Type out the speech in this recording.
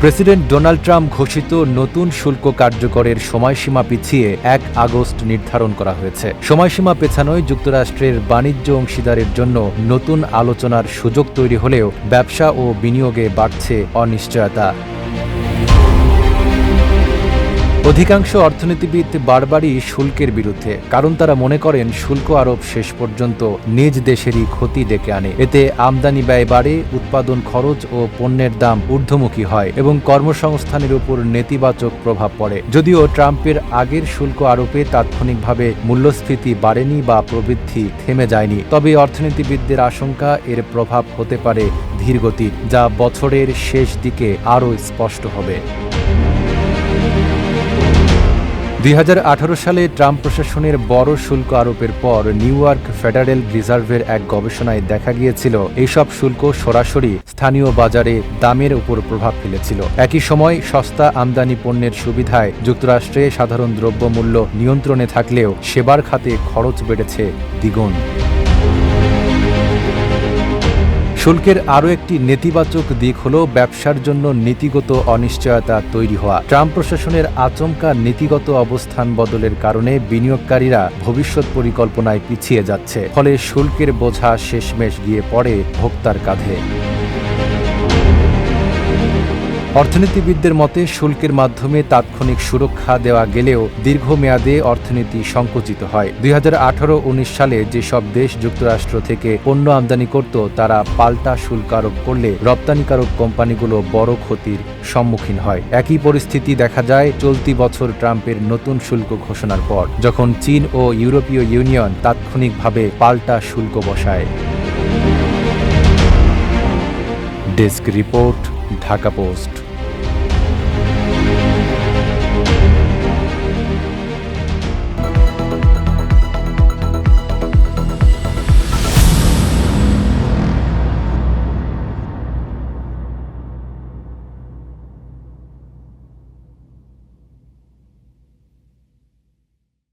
President Donald Trump ঘোষিত নতুন শুল্ক কার্যকরের সময়সীমা পিছিয়ে এক আগস্ট নির্ধারণ করা হয়েছে। সময়সীমা পেছানোয় যুক্তরাষ্ট্রের বাণিজ্য অংশীদারের জন্য নতুন আলোচনার সুযোগ তৈরি হলেও ব্যবসা ও বিনিয়োগে বাড়ছে অনিশ্চয়তা। অধিকাংশ অর্থনীতিবিদ বারবারই শুল্কের বিরুদ্ধে, কারণ তারা মনে করেন শুল্ক আরোপ শেষ পর্যন্ত নিজ দেশেরই ক্ষতি ডেকে আনে। এতে আমদানি ব্যয় বাড়ে, উৎপাদন খরচ ও পণ্যের দাম ঊর্ধ্বমুখী হয় এবং কর্মসংস্থানের উপর নেতিবাচক প্রভাব পড়ে। যদিও ট্রাম্পের আগের শুল্ক আরোপে তাৎক্ষণিকভাবে মূল্যস্ফীতি বাড়েনি বা প্রবৃদ্ধি থেমে যায়নি, তবে অর্থনীতিবিদদের আশঙ্কা এর প্রভাব হতে পারে ধীরগতির, যা বছরের শেষ দিকে আরও স্পষ্ট হবে। দুই হাজার আঠারো সালে ট্রাম্প প্রশাসনের বড় শুল্ক আরোপের পর নিউ ইয়র্ক ফেডারেল রিজার্ভের এক গবেষণায় দেখা গিয়েছিল এইসব শুল্ক সরাসরি স্থানীয় বাজারে দামের উপর প্রভাব ফেলেছিল। একই সময় সস্তা আমদানি পণ্যের সুবিধায় যুক্তরাষ্ট্রে সাধারণ দ্রব্যমূল্য নিয়ন্ত্রণে থাকলেও সেবার খাতে খরচ বেড়েছে দ্বিগুণ। শুল্কের আরও একটি নেতিবাচক দিক হল ব্যবসার জন্য নীতিগত অনিশ্চয়তা তৈরি হওয়া। ট্রাম্প প্রশাসনের আচমকা নীতিগত অবস্থান বদলের কারণে বিনিয়োগকারীরা ভবিষ্যৎ পরিকল্পনায় পিছিয়ে যাচ্ছে, ফলে শুল্কের বোঝা শেষমেশ গিয়ে পড়ে ভোক্তার কাঁধে। অর্থনীতিবিদদের মতে, শুল্কের মাধ্যমে তাৎক্ষণিক সুরক্ষা দেওয়া গেলেও দীর্ঘমেয়াদে অর্থনীতি সংকুচিত হয়। দুই হাজার সালে যেসব দেশ যুক্তরাষ্ট্র থেকে পণ্য আমদানি করত, তারা পাল্টা শুল্ক আরোপ করলে রপ্তানিকারক কোম্পানিগুলো বড় ক্ষতির সম্মুখীন হয়। একই পরিস্থিতি দেখা যায় চলতি বছর ট্রাম্পের নতুন শুল্ক ঘোষণার পর, যখন চীন ও ইউরোপীয় ইউনিয়ন তাৎক্ষণিকভাবে পাল্টা শুল্ক বসায়। Desk report, Dhaka Post.